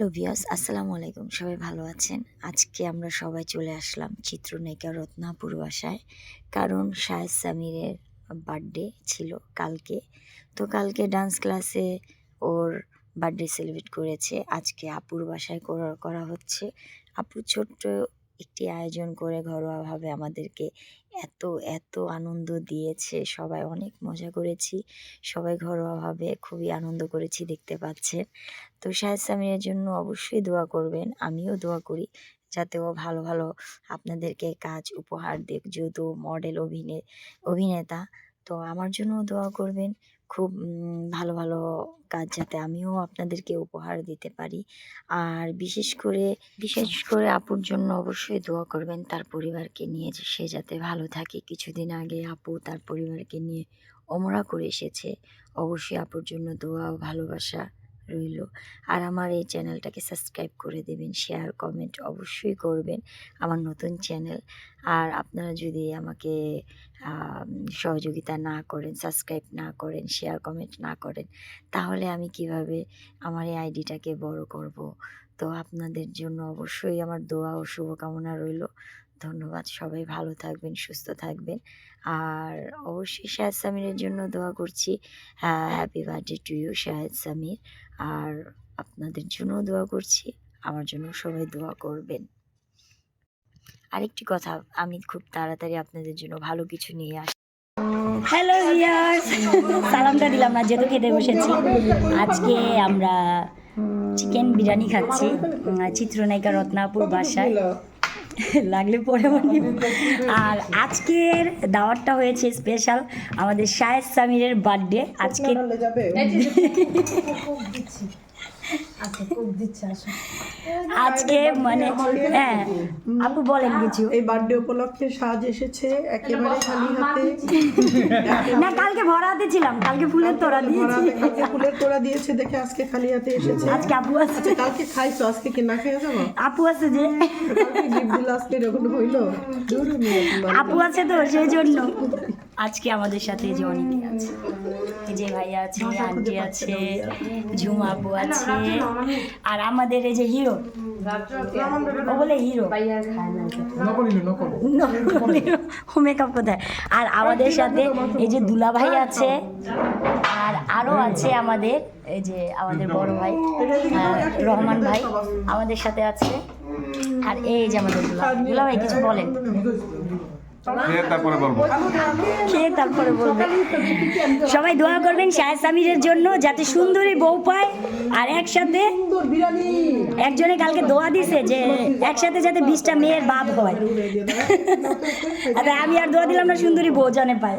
Hello ভিয়াস আসসালামু আলাইকুম। সবাই ভালো আছেন? আজকে আমরা সবাই চলে আসলাম চিত্রনায়িকা রত্নাপুর বাসায়, কারণ শাহেদ সামিরের বার্থডে ছিল কালকে। তো কালকে ডান্স ক্লাসে ওর বার্থডে সেলিব্রেট করেছে। আজকে আপুর বাসায় করা হচ্ছে। আপুর ছোট্ট একটি আয়োজন করে ঘরোয়াভাবে আমাদেরকে এত এত আনন্দ দিয়েছে। সবাই অনেক মজা করেছি। সবাই ঘরোয়াভাবে খুবই আনন্দ করেছি দেখতে পাচ্ছেন। তো শাহেদ সামিরের জন্য অবশ্যই দোয়া করবেন। আমিও দোয়া করি যাতে ও ভালো ভালো আপনাদেরকে কাজ উপহার দেখ যেহেতু মডেল অভিনে, অভিনেতা তো আমার জন্য দোয়া করবেন। খুব ভালো ভালো কাজ যাতে আমিও আপনাদেরকে উপহার দিতে পারি। আর বিশেষ করে বিশেষ করে আপুর জন্য অবশ্যই দোয়া করবেন তার পরিবারকে নিয়ে যে সে যাতে ভালো থাকে। কিছুদিন আগে আপু তার পরিবারকে নিয়ে ওমরা করে এসেছে। অবশ্যই আপুর জন্য দোয়া ও ভালোবাসা। রইল। আর আমার এই চ্যানেলটাকে সাবস্ক্রাইব করে দেবেন শেয়ার কমেন্ট অবশ্যই করবেন আমার নতুন চ্যানেল। আর আপনারা যদি আমাকে আম, সহযোগিতা না করেন সাবস্ক্রাইব না করেন শেয়ার কমেন্ট না করেন তাহলে আমি কীভাবে আমার এই আইডিটাকে বড় করব? তো আপনাদের জন্য অবশ্যই আমার দোয়া ও শুভকামনা রইল। ধন্যবাদ। সবাই ভালো থাকবেন, সুস্থ থাকবেন। আর অবশ্যই শাহেদ সামিরের জন্য দোয়া করছি। Happy birthday to you Shahed Samir. আর আপনাদের জন্য দোয়া করছি। আমার জন্য সবাই দোয়া করবেন। আরেকটি কথা, আমি খুব তাড়াতাড়ি আপনাদের জন্য ভালো কিছু নিয়ে আসি হ্যালো ভিয়ার্স সালামটা দিলাম না, যেহেতু খেতে বসেছি। আজকে আমরা চিকেন বিরিয়ানি খাচ্ছি চিত্রনায়িকা রত্নাপুর বাসায়। লাগলে পরে বানিয়ে আর আজকের দাওয়াতটা হয়েছে স্পেশাল আমাদের শায়েদ সামিরের বার্থডে আজকে যাবে। আজকে মানে হ্যাঁ আপু বলেন কিছু। এই বার্থডে উপলক্ষে সাজ এসেছে একেবারে খালি হাতে। না কালকে ভরা হাতে ছিলাম কালকে ফুলের তোড়া দিয়েছি। কালকে ফুলের তোড়া দিয়েছে দেখে আজকে খালি হাতে এসেছে। আজকে আপু আছে আচ্ছা কালকে খাইছো আজকে কি না খেয়ে যাব? আপু আছে যে। গিফট আজকে এরকম হইল। আপু আছে তো সেই জন্য আজকে আমাদের সাথে যে অনেকে আছে। যে ভাইয়া আছে আন্টি আছে ঝুমা আপু আছে। আর আমাদের এই যে হিরো ও বলে হিরো মেকআপ কোথায়? আর আমাদের সাথে এই যে দুলা ভাই আছে আর আরও আছে আমাদের এই যে আমাদের বড় ভাই রহমান ভাই আমাদের সাথে আছে। আর এই যে আমাদের। দুলা ভাই কিছু বলেন। সবাই দোয়া করবেন শাহেদ সামিরের জন্য যাতে সুন্দরী বউ পায় আর একসাথে একজনে কালকে দোয়া দিছে যে একসাথে যাতে বিশটা মেয়ের বাপ হয়। আর আমি আর দোয়া দিলাম না, সুন্দরী বউ জনে পায়।